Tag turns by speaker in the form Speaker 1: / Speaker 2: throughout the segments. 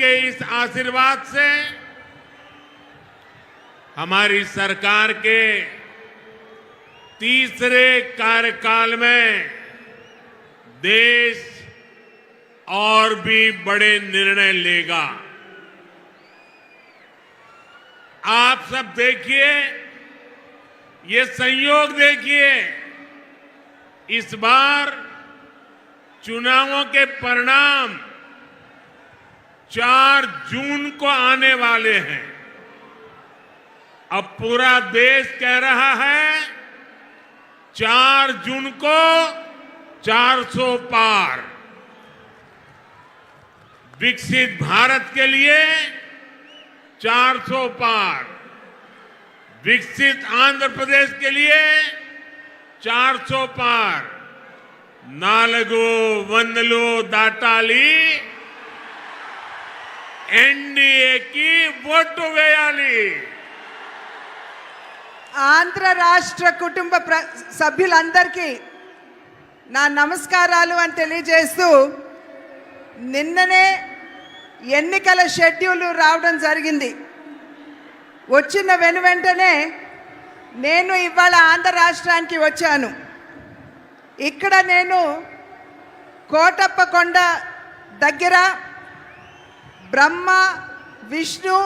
Speaker 1: के इस आशीर्वाद से हमारी सरकार के तीसरे कार्यकाल में देश और भी बड़े निर्णय लेगा। आप सब देखिए, ये संयोग देखिए, इस बार चुनावों के परिणाम 4 जून को आने वाले हैं अब पूरा देश कह रहा है 4 जून को 400 पार विकसित भारत के लिए 400 पार विकसित आंध्र प्रदेश के लिए 400 पार నాలుగు వందలు దాటాలి ఎన్డీఏకి ఓటు వేయాలి.
Speaker 2: ఆంధ్ర రాష్ట్ర కుటుంబ ప్ర సభ్యులందరికీ నా నమస్కారాలు అని తెలియజేస్తూ నిన్ననే ఎన్నికల షెడ్యూల్ రావడం జరిగింది. వచ్చిన వెను వెంటనే నేను ఇవాళ ఆంధ్ర రాష్ట్రానికి వచ్చాను. ఇక్కడ నేను కోటప్పకొండ దగ్గర బ్రహ్మ విష్ణు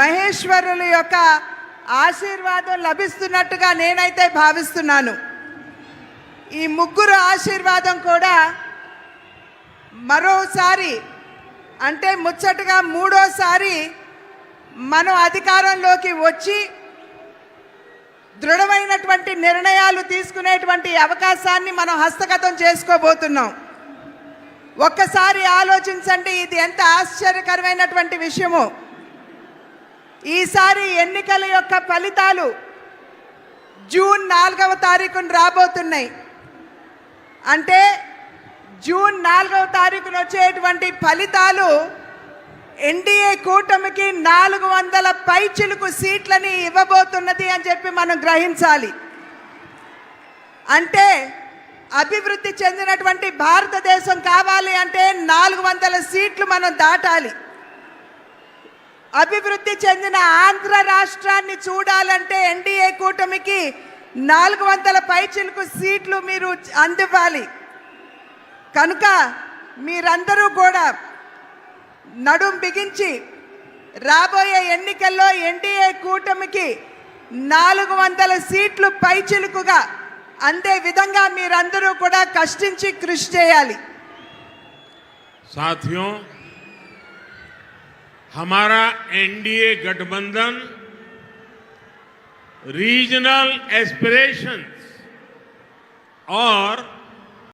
Speaker 2: మహేశ్వరుల యొక్క ఆశీర్వాదం లభిస్తున్నట్టుగా నేనైతే భావిస్తున్నాను. ఈ ముగ్గురు ఆశీర్వాదం కూడా మరోసారి అంటే ముచ్చటగా మూడోసారి మనం అధికారంలోకి వచ్చి దృఢమైనటువంటి నిర్ణయాలు తీసుకునేటువంటి అవకాశాన్ని మనం హస్తగతం చేసుకోబోతున్నాం. ఒక్కసారి ఆలోచించండి ఇది ఎంత ఆశ్చర్యకరమైనటువంటి విషయము. ఈసారి ఎన్నికల యొక్క ఫలితాలు జూన్ నాలుగవ తారీఖున రాబోతున్నాయి. అంటే జూన్ నాలుగవ తారీఖున వచ్చేటువంటి ఫలితాలు ఎన్డీఏ కూటమికి నాలుగు వందల పైచులకు సీట్లని ఇవ్వబోతున్నది అని చెప్పి మనం గ్రహించాలి. అంటే అభివృద్ధి చెందినటువంటి భారతదేశం కావాలి అంటే నాలుగు వందల సీట్లు మనం దాటాలి. అభివృద్ధి చెందిన ఆంధ్ర రాష్ట్రాన్ని చూడాలంటే ఎన్డీఏ కూటమికి నాలుగు వందల పైచిలకు సీట్లు మీరు అందివ్వాలి. కనుక మీరందరూ కూడా నడుం బిగించి రాబోయే ఎన్నికల్లో ఎన్డీఏ కూటమికి నాలుగు వందల సీట్లు పైచిలుకుగా అందే విధంగా మీరందరూ కూడా కష్టించి కృషి చేయాలి
Speaker 1: साथियों हमारा एनडीए गठबंधन रीजनल एस्पिरेशंस और